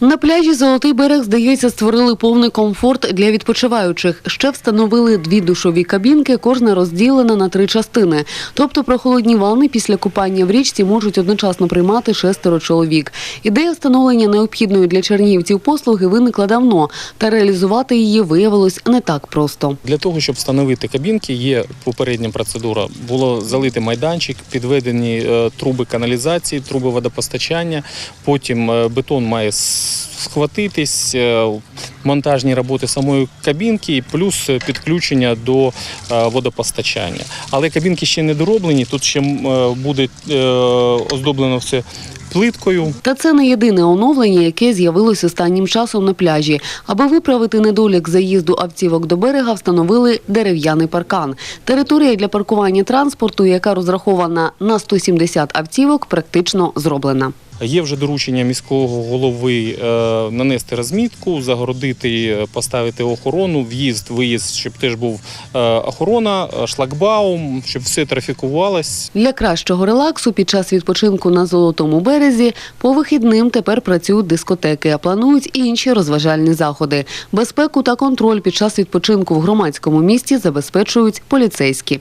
На пляжі Золотий берег, здається, створили повний комфорт для відпочиваючих. Ще встановили дві душові кабінки, кожна розділена на три частини. Тобто прохолодні ванни після купання в річці можуть одночасно приймати шестеро чоловік. Ідея встановлення необхідної для чернігівців послуги виникла давно, та реалізувати її виявилось не так просто. Для того, щоб встановити кабінки, є попередня процедура. Було залити майданчик, підведені е, труби каналізації, труби водопостачання. Потім е, бетон має схватитись, е, монтажні роботи самої кабінки, плюс підключення до е, водопостачання. Але кабінки ще не дороблені. Тут ще е, буде оздоблено все плиткою. Та це не єдине оновлення, яке з'явилось останнім часом на пляжі. Аби виправити недолік заїзду автівок до берега, встановили дерев'яний паркан. Територія для паркування транспорту, яка розрахована на 170 автівок, практично зроблена. Є вже доручення міського голови е, нанести розмітку, загородити, е, поставити охорону, в'їзд, виїзд, щоб теж був е, охорона, шлагбаум, щоб все трафікувалось. Для кращого релаксу під час відпочинку на Золотому березі по вихідним тепер працюють дискотеки, а планують інші розважальні заходи. Безпеку та контроль під час відпочинку в громадському місті забезпечують поліцейські.